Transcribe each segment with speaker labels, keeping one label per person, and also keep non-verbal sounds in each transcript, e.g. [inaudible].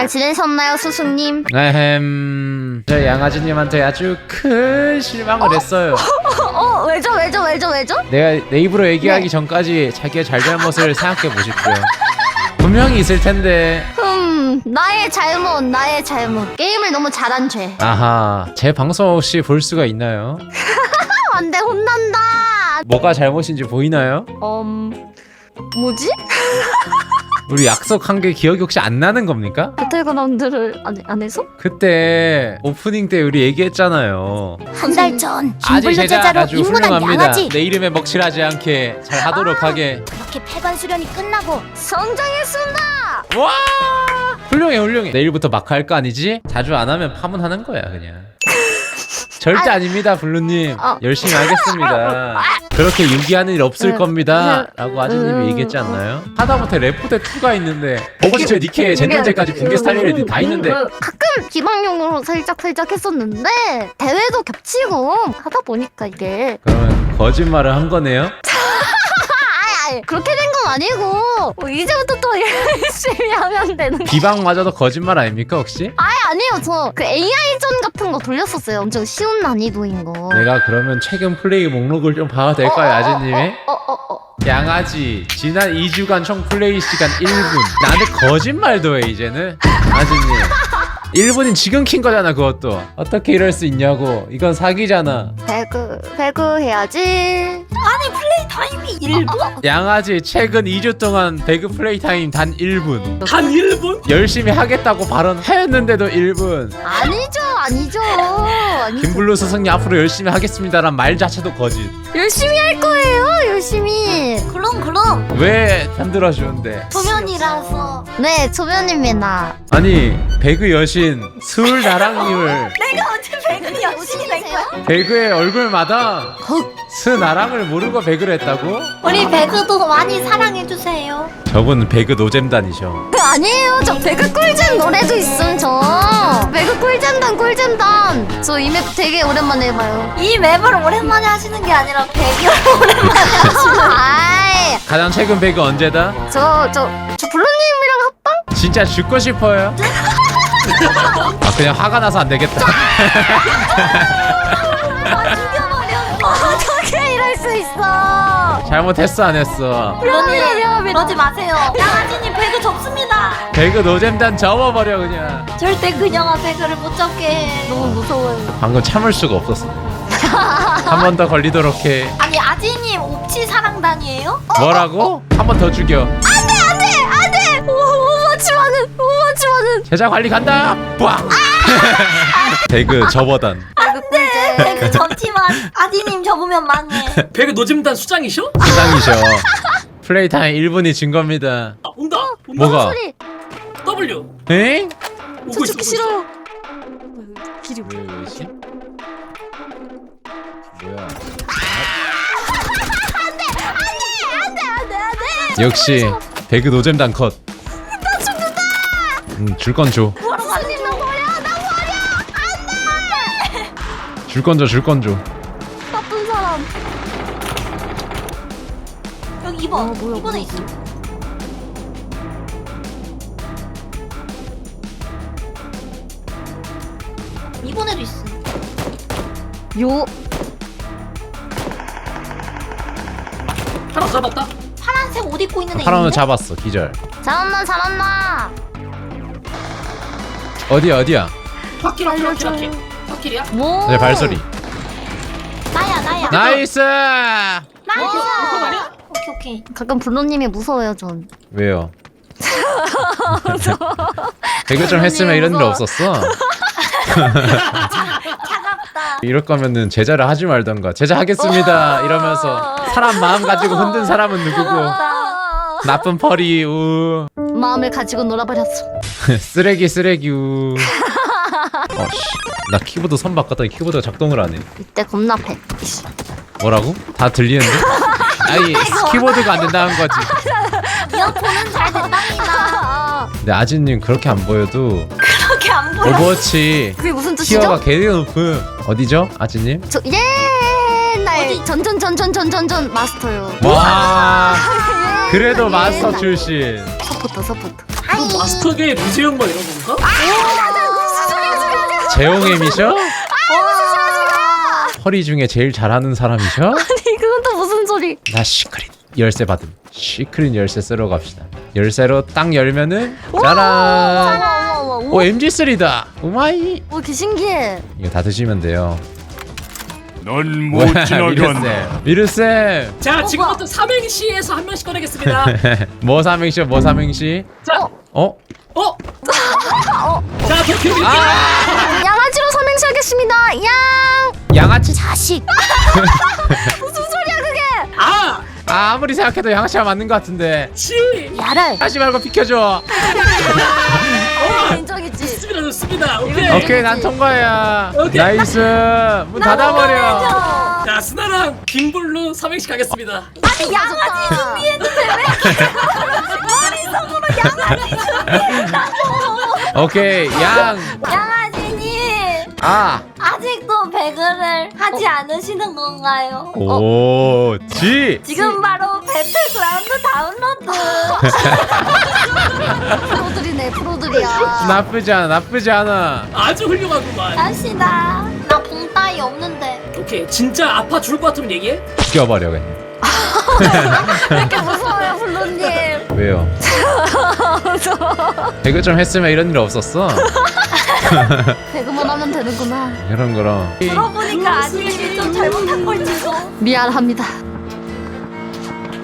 Speaker 1: 잘 지내셨나요, 스승님?
Speaker 2: 에헴 저 양아지님한테 아주 큰 실망을 했어요
Speaker 1: 어, 왜죠, 왜죠, 왜죠, 왜죠?
Speaker 2: 내가 내 입으로 얘기하기 전까지 자기의 잘잘못을 생각해 보십시오 분명히 있을 텐데
Speaker 1: 흠, 나의 잘못, 나의 잘못. 게임을 너무 잘한 죄.
Speaker 2: 아하 제 방송 혹시 볼 수가 있나요?
Speaker 1: 아, [laughs] 안 돼, 혼난다.
Speaker 2: 뭐가 잘못인지 보이나요?
Speaker 1: 음, 뭐지? [laughs]
Speaker 2: 우리 약속한 게 기억이 혹시 안 나는 겁니까?
Speaker 1: 배틀그라운드를 안, 안 해서?
Speaker 2: 그때 오프닝 때 우리 얘기했잖아요
Speaker 3: 한 달전 김블루
Speaker 2: 제자
Speaker 3: 제자로
Speaker 2: 아주
Speaker 3: 입문한
Speaker 2: 훌륭합니다
Speaker 3: 양아지
Speaker 2: 내 이름에 먹칠하지 않게 잘 하도록 하게
Speaker 3: 그렇게 폐관 수련이 끝나고
Speaker 1: 성장했습니다.
Speaker 2: 와 훌륭해 훌륭해 내일부터 마크 할 거 아니지? 자주 안 하면 파문하는 거야 그냥 [laughs] 절대 아 닙니다 블루님
Speaker 1: 어.
Speaker 2: 열심히 하겠습니다 그렇게 유기하는 일 없을
Speaker 1: 음,
Speaker 2: 겁니다
Speaker 1: 음,
Speaker 2: 라고 아저님이
Speaker 1: 음.
Speaker 2: 얘기했지 않나요? 하다못해 레프트 2가 있는데 버거지처 니케 젠전제까지 붕괴 스타일이 다 있는데
Speaker 1: 그, 가끔 기방용으로 살짝 살짝 했었는데 대회도 겹치고 하다 보니까 이게
Speaker 2: 그러면 거짓말을 한 거네요?
Speaker 1: 그렇게 된 건 아니고 뭐 이제부터 또 [laughs] 열심히 하면 되는 거
Speaker 2: 비방마저도 거짓말 아닙니까 혹시?
Speaker 1: 아예 아니에요. 저 그 AI전 같은 거 돌렸었어요. 엄청 쉬운 난이도인 거.
Speaker 2: 내가 그러면 최근 플레이 목록을 좀 봐도 될까요 아저님이?
Speaker 1: 어어 어
Speaker 2: 양아지 지난 2주간 총 플레이 시간 1분. 나한테 거짓말도 해 이제는? 아저님. 1분인 지금 킨 거잖아 그것도. 어떻게 이럴 수 있냐고. 이건 사기잖아.
Speaker 1: 배그 배그 해야지
Speaker 3: 타임이 1분? [laughs]
Speaker 2: 양아지 최근 2주 동안 배그 플레이 타임 단 1분.
Speaker 4: 단 1분?
Speaker 2: 열심히 하겠다고 발언하였는데도 1분.
Speaker 1: 아니죠 아니죠.
Speaker 2: 김블루 스승님 앞으로 열심히 하겠습니다란 말 자체도 거짓.
Speaker 1: 열심히 할 거예요 열심히.
Speaker 3: 그럼 그럼.
Speaker 2: 왜 편들어주는데?
Speaker 3: 초면이라서.
Speaker 1: 네 초면입니다.
Speaker 2: 아니 배그 여신 수울 나랑님을. [laughs]
Speaker 3: 내가 언제 배그 여신이 된 거야?
Speaker 2: 배그의 얼굴마다 스나랑을 모르고 배그를 했다고?
Speaker 3: 우리 배그도 많이 사랑해주세요.
Speaker 2: 저분 배그 노잼단이셔.
Speaker 1: 아니에요. 저 배그 꿀잼 노래도 있음 저. 배그 꿀잼단 꿀잼단. 저 이 맵 되게 오랜만에 해봐요.
Speaker 3: 이 맵을 오랜만에 하시는 게 아니라 배그를 [laughs] 오랜만에 하시는 [laughs]
Speaker 1: 아이.
Speaker 2: 가장 최근 배그 언제다?
Speaker 1: 저저 저 블루님이랑 합방?
Speaker 2: 진짜 죽고 싶어요? [laughs] 아 그냥 화가 나서 안 되겠다 잘못했어 안 했어?
Speaker 1: 미안합니다.
Speaker 3: 그러지 마세요. 양아지님 배그 접습니다.
Speaker 2: 배그 노잼단 접어버려 그냥.
Speaker 3: 절대 그녀가 배그를 못 접게. 해
Speaker 1: 너무 무서워요.
Speaker 2: 방금 참을 수가 없었어. [laughs] 한 번 더 걸리도록 해.
Speaker 3: 아니 아지님 옵치 사랑단이에요?
Speaker 2: 뭐라고? 한 번 더 죽여.
Speaker 1: 안돼 오버워치만은 오버워치만은
Speaker 2: 제자 관리 간다. 빵 [laughs] 배그 접어단.
Speaker 1: 배그
Speaker 3: 배그 접지만 아지님 접으면 망해
Speaker 4: 배그 노잼단 수장이셔?
Speaker 2: 수상이셔 플레이 타임 1분이 진 겁니다
Speaker 4: 아, 온다? 온다?
Speaker 2: 뭐가?
Speaker 1: 소리
Speaker 4: W
Speaker 2: 에?
Speaker 4: 오고
Speaker 1: 저
Speaker 4: 있어,
Speaker 1: 죽기
Speaker 4: 오고
Speaker 1: 싫어요 길이
Speaker 2: 왜 왜지? 뭐야?
Speaker 1: 안돼 안돼
Speaker 2: 역시 배그 노잼 단 컷. 나 죽는다. 음, 줄 건 줘.
Speaker 1: 나 버려
Speaker 2: 줄건 줘. 줄건 줘.
Speaker 1: 나쁜 사람
Speaker 3: 여기 2번
Speaker 1: 어, 뭐야,
Speaker 3: 2번에
Speaker 1: 뭐야.
Speaker 3: 있어 이번에도 있어
Speaker 1: 요
Speaker 4: 하나 잡았다
Speaker 3: 파란색 옷 입고 있는 애
Speaker 2: 파라는
Speaker 3: 있는데?
Speaker 2: 잡았어. 기절.
Speaker 1: 잘한다 잘한다
Speaker 2: 어디야 어디야?
Speaker 4: 확킬 확킬
Speaker 1: 알려줘.
Speaker 4: 확 킬 확킬이야?
Speaker 2: 뭐내 발소리.
Speaker 3: 나야 나야
Speaker 2: 나이스.
Speaker 3: 나이스
Speaker 4: 그거 아니야?
Speaker 3: 오케이 오케이
Speaker 1: 가끔 블루님이 무서워요 전
Speaker 2: 왜요? [laughs] 배그 좀 했으면 이런 일. 없었어.
Speaker 3: 차갑다 [laughs]
Speaker 2: 이럴 거면은 제자를 하지 말던가. 제자 하겠습니다. 이러면서 사람 마음 가지고 흔든 사람은 누구고? 나쁜 펄이 우.
Speaker 1: 마음을 가지고 놀아버렸어 [laughs]
Speaker 2: 쓰레기 쓰레기 우. 어씨. 나 키보드 선 바꿨더니 키보드가 작동을 안 해.
Speaker 1: 이때 겁나 패
Speaker 2: 뭐라고? 다 들리는데? [laughs] 아니 키보드가 안 된다는 거지.
Speaker 3: 이어폰은 잘 된답니다
Speaker 2: 근데 아진님 그렇게 안 보여도
Speaker 3: 그렇게 안 보여
Speaker 2: 오버워치
Speaker 1: 그게 무슨 뜻이죠?
Speaker 2: 티어가 개높음 어디죠? 아진님?
Speaker 1: 저 옛날
Speaker 3: 어디?
Speaker 1: 전전전전전전전 마스터요
Speaker 2: 와 [laughs] 그래도 마스터. 출신
Speaker 1: 서포터 서포터
Speaker 4: 그 마스터계 무제형 뭐 이런 건가?
Speaker 2: 재홍의 미셔? 허리 중에 제일 잘하는 사람이셔?
Speaker 1: 아니 그건 또 무슨 소리?
Speaker 2: 나 시크릿 열쇠 받음. 시크릿 열쇠 쓰러 갑시다. 열쇠로 딱 열면은 짜란! 오 MG3다! 우마이!
Speaker 1: 오, 개 신기해.
Speaker 2: 이거 다 드시면 돼요.
Speaker 5: 넌 못 지나간다.
Speaker 2: 미르쌤!
Speaker 4: 자 지금부터 삼행시에서 한 명씩 꺼내겠습니다. [laughs]
Speaker 2: 뭐 삼행시요? 뭐 삼행시?
Speaker 4: 자
Speaker 2: 어?
Speaker 4: 어? [laughs] 자 도쿄
Speaker 2: 아!
Speaker 1: 양아치로 삼행시 하겠습니다. 양!
Speaker 2: 양아치?
Speaker 1: 자식. [laughs] 무슨 소리야 그게?
Speaker 4: 아!
Speaker 2: 아, 아무리 생각해도 양아치가 맞는 것 같은데.
Speaker 4: 치!
Speaker 1: 야를.
Speaker 2: 하지 말고 비켜줘.
Speaker 1: 어, [laughs] 인정했지.
Speaker 4: 좋습니다 좋습니다. 오케이.
Speaker 2: 오케이 난 통과야.
Speaker 4: 오케이.
Speaker 2: 나이스. 문 닫아버려.
Speaker 4: 자 스나랑 김블루 삼행시 가겠습니다.
Speaker 1: 아니 양아치 준비했는데
Speaker 2: 오케이 양.
Speaker 3: 양아지님.
Speaker 2: 아.
Speaker 3: 아직도 배그를 하지 않으시는 건가요?
Speaker 2: 오, 지.
Speaker 3: 지금 바로 배틀그라운드 다운로드. [laughs]
Speaker 1: 프로들이네 프로들이야.
Speaker 2: 나쁘지 않아, 나쁘지 않아.
Speaker 4: 아주 훌륭하구만.
Speaker 3: 갑시다. 나 봉 따위 없는데.
Speaker 4: 오케이 진짜 아파 죽을 것 같으면 얘기해.
Speaker 2: 죽여버려 그냥.
Speaker 1: 왜 이렇게 무서워요 블루님. [laughs]
Speaker 2: 왜요? 배그 좀 했으면 이런 일 없었어. [laughs]
Speaker 1: 배그만 하면 되는구나.
Speaker 2: 그럼 그럼.
Speaker 3: 들어보니까 아지님이 좀 잘못한 걸지도
Speaker 1: 미안합니다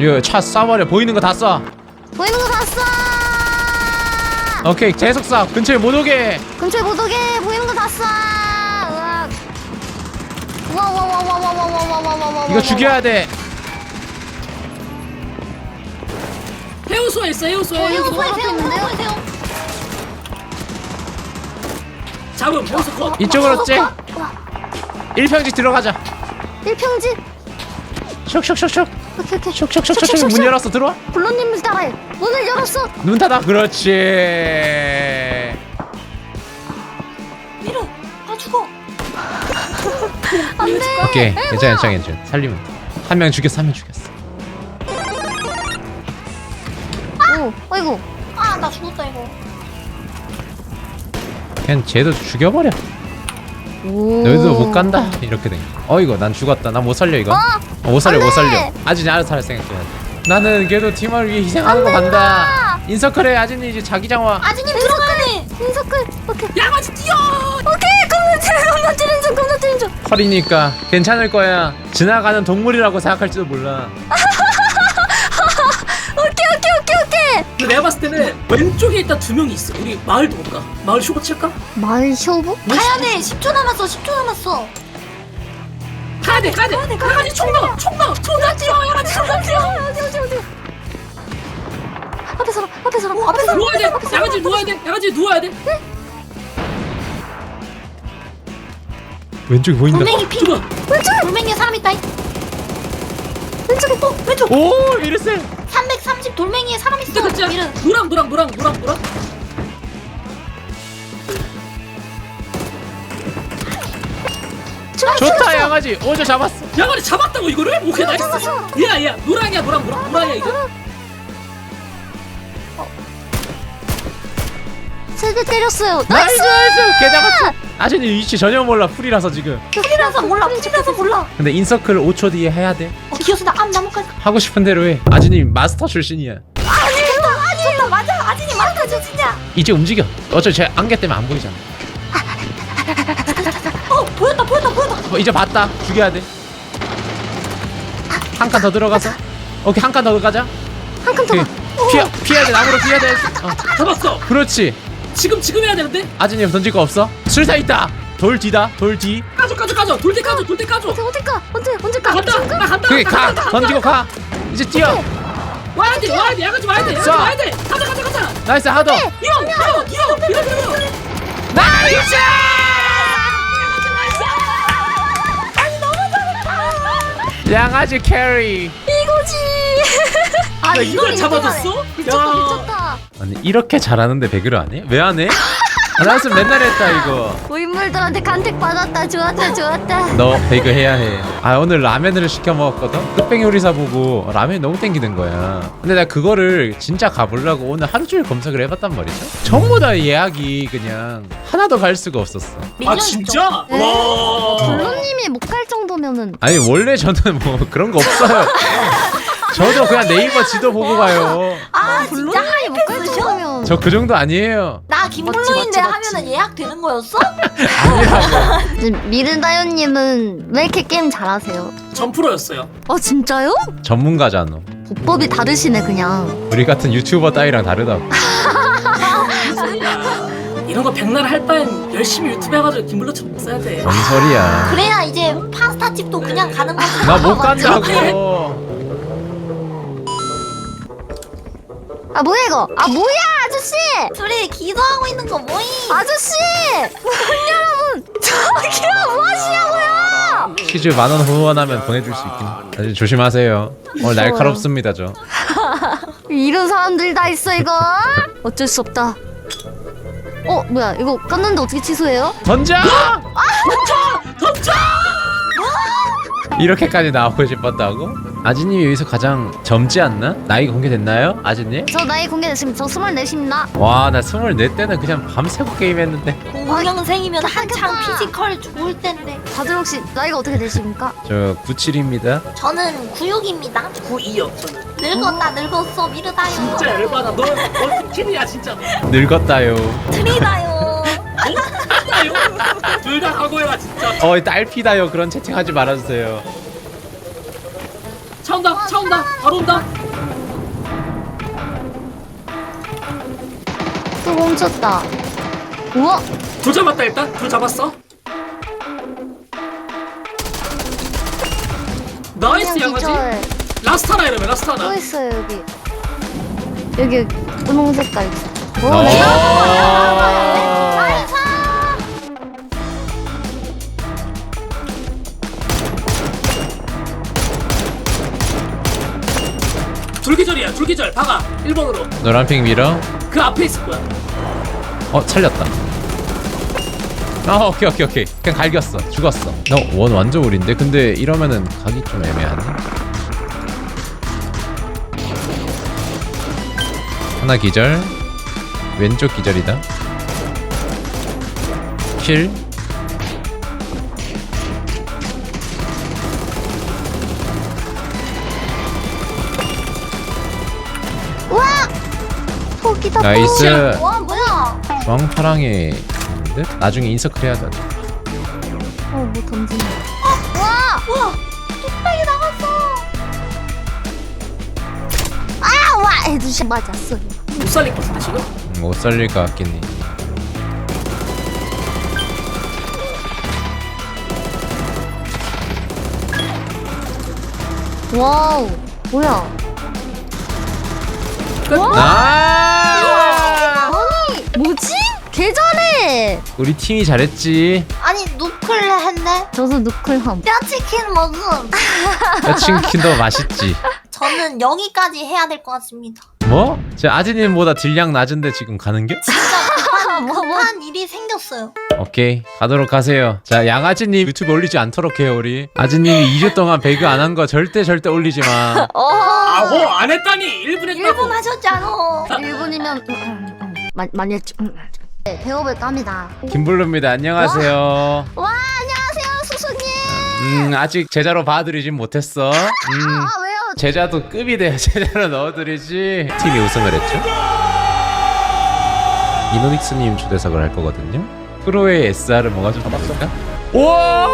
Speaker 2: 이거 차 쏴버려. 보이는 거 다 쏴.
Speaker 1: 보이는 거 봤어
Speaker 2: 오케이, 계속 쏴. 근처에 못 오게.
Speaker 1: 근처에 못 오게 보이는 거 봤어 우와 우와 우와 우와 우와 우와 우와 우와 우와 우와
Speaker 2: 이거 죽여야 돼.
Speaker 4: 해우소에 있어 해우소에
Speaker 1: 어,
Speaker 4: 해우소
Speaker 1: 보여, 보여.
Speaker 4: 잡음 해우소 컷
Speaker 2: 이쪽으로 째. 일평지 들어가자.
Speaker 1: 일평지
Speaker 2: 슉슉슉슉.
Speaker 1: 오케이 오케이
Speaker 2: 슉슉슉슉. 문 열었어. 들어와.
Speaker 1: 블루님을 따라해 문을 열었어
Speaker 2: 눈 닫아. 그렇지.
Speaker 3: 밀어 나 죽어
Speaker 1: 안돼
Speaker 2: 오케이. 괜찮아, 괜찮아, 괜찮아. 살리면 돼. 한 명 죽였어, 한 명 죽였어.
Speaker 1: 오 어이구
Speaker 3: 아 나 죽었다 이거
Speaker 2: 그냥 쟤도 죽여버려.
Speaker 1: 오
Speaker 2: 너희도 못 간다. 이렇게 된 거. 어이구, 난 죽었다. 난 못 살려 이거. 어, 못 살려, 안못
Speaker 1: 돼.
Speaker 2: 살려. 아진이 알아서 할 생각해야 돼. 나는 걔도 팀을 위해 희생하는 거 간다. 인서클에 아진이 이제 자기 장화.
Speaker 3: 아지님 들어가네
Speaker 1: 인서클 오케이
Speaker 4: 양아치 뛰어
Speaker 1: 오케이 건너뛰는 건너뛰는 중 건너뛰는 중
Speaker 2: 털이니까 괜찮을 거야. 지나가는 동물이라고 생각할지도 몰라. [laughs]
Speaker 1: 오케이 오케이 오케이 오케이
Speaker 4: 근데 내가 봤을 때는 왼쪽에 있다 두 명이 있어 우리 마을도 볼까? 마을 쇼고 칠까?
Speaker 1: 마을 쇼부?
Speaker 3: 가야 돼 10초 남았어 10초 남았어
Speaker 4: 가야 돼 가야돼. 양아치 총 넣어 총 넣어 총 넣어. 뛰어 양아치 총 넣어. 뛰어
Speaker 1: 어디 어디 어디 앞에 서라 앞에
Speaker 3: 오, 앞에 서라.
Speaker 4: 누워야 돼. 양아치 누워야 돼. 양아치 누워야 돼.
Speaker 2: 왼쪽에 보인다.
Speaker 3: 돌멩이 피.
Speaker 4: 죽어.
Speaker 3: 돌멩이에 사람 있다.
Speaker 1: 왼쪽에
Speaker 3: 어 왼쪽.
Speaker 2: 오, 미르셀.
Speaker 3: 330 돌멩이에 사람 있어
Speaker 4: 진짜 진짜.
Speaker 3: 밀어
Speaker 4: 노랑 노랑 노랑 노랑 노랑
Speaker 2: 좋다, 양아지. 오저 잡았어.
Speaker 4: 양아치 잡았다고 이거를? 오케이 나이스 야야 노랑이야 노랑 노랑 노랑이야 이거
Speaker 1: 세대 때렸어요
Speaker 2: 나이스,
Speaker 1: 나이스
Speaker 2: 나이스. 개 잡았어. 아진이 위치 전혀 몰라. 풀이라서 지금.
Speaker 3: 풀이라서 몰라 풀이라서 몰라
Speaker 2: 근데 인서클 5초 뒤에 해야 돼.
Speaker 3: 어 기어서 나암 나무까지
Speaker 2: 하고 싶은 대로 해. 아진이 마스터 출신이야.
Speaker 3: 아진이다 아진이다 맞아 아진이 맞다 저 진짜
Speaker 2: 이제 움직여. 어차피 제 안개 때문에 안 보이잖아.
Speaker 3: 어,
Speaker 2: 이제 봤다. 죽여야 돼. 한 칸 더 들어가서. 오케이 한 칸 더 가자.
Speaker 1: 한 칸 더
Speaker 2: 오케이.
Speaker 1: 가.
Speaker 2: 피해 피해야 돼. 나무로 피해야 돼. 어,
Speaker 4: 잡았어
Speaker 2: 그렇지.
Speaker 4: 지금 지금 해야 되는데
Speaker 2: 아진이 던질 거 없어? 술사 있다. 돌 뒤다. 돌 뒤.
Speaker 4: 까줘 까줘 까줘 돌대 까줘 돌대 까줘
Speaker 1: 어디 어디 가 언제 언제
Speaker 4: 가나 간다 나 간다
Speaker 2: 그게 가.
Speaker 4: 간다, 간다.
Speaker 2: 던지고 가. 이제 뛰어.
Speaker 4: 와야 돼 와야 돼 양아치 와야 돼
Speaker 2: 쏴.
Speaker 4: 와야 돼 가자 가자 가자
Speaker 2: 나이스 하더.
Speaker 4: 이어 이어 이어 이어
Speaker 2: 나이스. 양아지 캐리.
Speaker 1: 이거지 [laughs] 아
Speaker 4: 이걸 잡아줬어?
Speaker 1: 미쳤다
Speaker 4: 야
Speaker 1: 미쳤다
Speaker 2: 아니 이렇게 잘하는데 배그를 안 해? 왜 안 해? [laughs] 안 왔으면 맨날 했다 이거.
Speaker 1: 고인물들한테 간택 받았다. 좋았다 좋았다.
Speaker 2: 너 배그 해야 해 아 오늘 라면을 시켜 먹었거든? 흑백 요리사 보고 라면이 너무 땡기는 거야. 근데 나 그거를 진짜 가보려고 오늘 하루 종일 검색을 해봤단 말이죠. 전부 다 예약이 그냥 하나도 갈 수가 없었어.
Speaker 4: 아 진짜?
Speaker 1: 네.
Speaker 4: 와.
Speaker 1: 블루님이 못 갈 정도면은.
Speaker 2: 아니 원래 저는 뭐 그런 거 없어요. 저도 그냥 네이버 지도 보고 가요.
Speaker 3: 아 진짜
Speaker 1: 블루님이 못갈
Speaker 3: 하이패스셔?
Speaker 1: 정도면
Speaker 2: 저 그 정도 아니에요
Speaker 3: 나 김블루인데
Speaker 1: 맞지, 맞지.
Speaker 3: 하면은 예약 되는 거였어? [laughs]
Speaker 1: 미르다요님은 왜 이렇게 게임 잘하세요?
Speaker 4: 전 프로였어요.
Speaker 1: 어 진짜요?
Speaker 2: 전문가잖아
Speaker 1: 보법이 다르시네 그냥
Speaker 2: 우리 같은 유튜버 따위랑 다르다고 [laughs]
Speaker 4: 이런 거 백날 할 바엔 열심히 유튜브 해가지고 김블루처럼 써야 돼.
Speaker 2: 뭔 소리야
Speaker 3: 그래야 이제 파스타 집도 그냥 가는 거지.
Speaker 2: 나 못 간다고 [laughs]
Speaker 1: 아 뭐야 이거 아 뭐야 아저씨
Speaker 3: 둘이 기도하고 있는 거 뭐임?
Speaker 1: 아저씨 여러분 저기요 뭐 하시냐고요
Speaker 2: 퀴즈 만원 후원하면 보내줄 수 있긴 해. 조심하세요 오늘 날카롭습니다 저 [laughs]
Speaker 1: 이런 사람들 다 있어 이거 어쩔 수 없다 어 뭐야 이거 껐는데 어떻게 취소해요?
Speaker 2: 던져!
Speaker 4: 던져!
Speaker 2: 이렇게까지 나오고 싶었다고? 아지님이 여기서 가장 젊지 않나? 나이 공개됐나요? 아지님?
Speaker 1: 저 나이 공개됐습니다 저 24입니다
Speaker 2: 와나 스물네 때는 그냥 밤새고 게임했는데
Speaker 3: 00생이면 한창
Speaker 1: 하겠다.
Speaker 3: 피지컬 좋을 텐데.
Speaker 1: 다들 혹시 나이가 어떻게 되십니까?
Speaker 2: 저 97입니다
Speaker 3: 저는 96입니다.
Speaker 4: 9이요 저는.
Speaker 3: 늙었다 늙었어 미르다요.
Speaker 4: 진짜 열받아. 너, 너 팀이야 진짜.
Speaker 2: 늙었다요
Speaker 3: 트리다요.
Speaker 4: 둘다 각오해라 진짜.
Speaker 2: 어이 딸피다요 그런 채팅하지 말아주세요
Speaker 4: 차 온다, 차 온다, 바로 온다.
Speaker 1: 또 멈췄다 우와
Speaker 4: 둘 잡았다 일단. 둘 잡았어. 나이스
Speaker 1: 그냥
Speaker 4: 양아지.
Speaker 1: 기절
Speaker 4: 라스타나 이러면
Speaker 1: 또
Speaker 4: 라스타나.
Speaker 1: 있어요 여기 여기 분홍 색깔 오
Speaker 2: 어.
Speaker 1: 나이스
Speaker 4: 둘기절이야 둘기절. 박아. 1번으로.
Speaker 2: 노란핑 밀어?
Speaker 4: 그 앞에 있을 거야.
Speaker 2: 어 살렸다. 아 오케이 오케이 오케이. 그냥 갈겼어. 죽었어. 너 원 완전 우린데? 근데 이러면은 가기 좀 애매하네. 하나 기절. 왼쪽 기절이다. 킬
Speaker 1: 기다
Speaker 2: 나이스.
Speaker 3: 와 뭐야?
Speaker 2: 주황파랑에 있는데? 나중에 인서클 해야 돼.
Speaker 1: 어뭐 던지네.
Speaker 3: 우와 뚝배기 나갔어.
Speaker 1: 아와 헤드샷 맞았어
Speaker 4: 못 살릴 것 같은데 지금?
Speaker 2: 음, 못 살릴 것 같긴 해.
Speaker 1: 와우 뭐야?
Speaker 2: 아 우리 팀이 잘했지
Speaker 3: 아니 누클 했네.
Speaker 1: 저도 누클함
Speaker 3: 뼈치킨 먹음. [laughs]
Speaker 2: 야친킨도 맛있지
Speaker 3: 저는 여기까지 해야 될 것 같습니다.
Speaker 2: 뭐? 제 아지님보다 딜량 낮은데 지금 가는겨? [laughs]
Speaker 3: 급한 일이 생겼어요.
Speaker 2: 오케이 가도록 하세요 자 양아지님 유튜브 올리지 않도록 해요 우리 아지님이 2주 동안 배그 안 한 거 절대 절대 올리지 마 [laughs]
Speaker 4: 아호 안 했다니 1분 했다고.
Speaker 3: 1분 하셨잖아.
Speaker 1: 1분이면 많이 했죠 음. 네, 배업을 깝니다.
Speaker 2: 김블루입니다. 안녕하세요.
Speaker 1: 와 안녕하세요 수수님.
Speaker 2: 음 아직 제자로 봐드리진 못했어. 음
Speaker 1: 아 왜요?
Speaker 2: 제자도 급이 돼야 [laughs] 제자로 넣어드리지. 팀이 우승을 했죠? 이노닉스님 초대석을 할 거거든요. 프로의 SR을 뭐가 좀 잡았을까? 와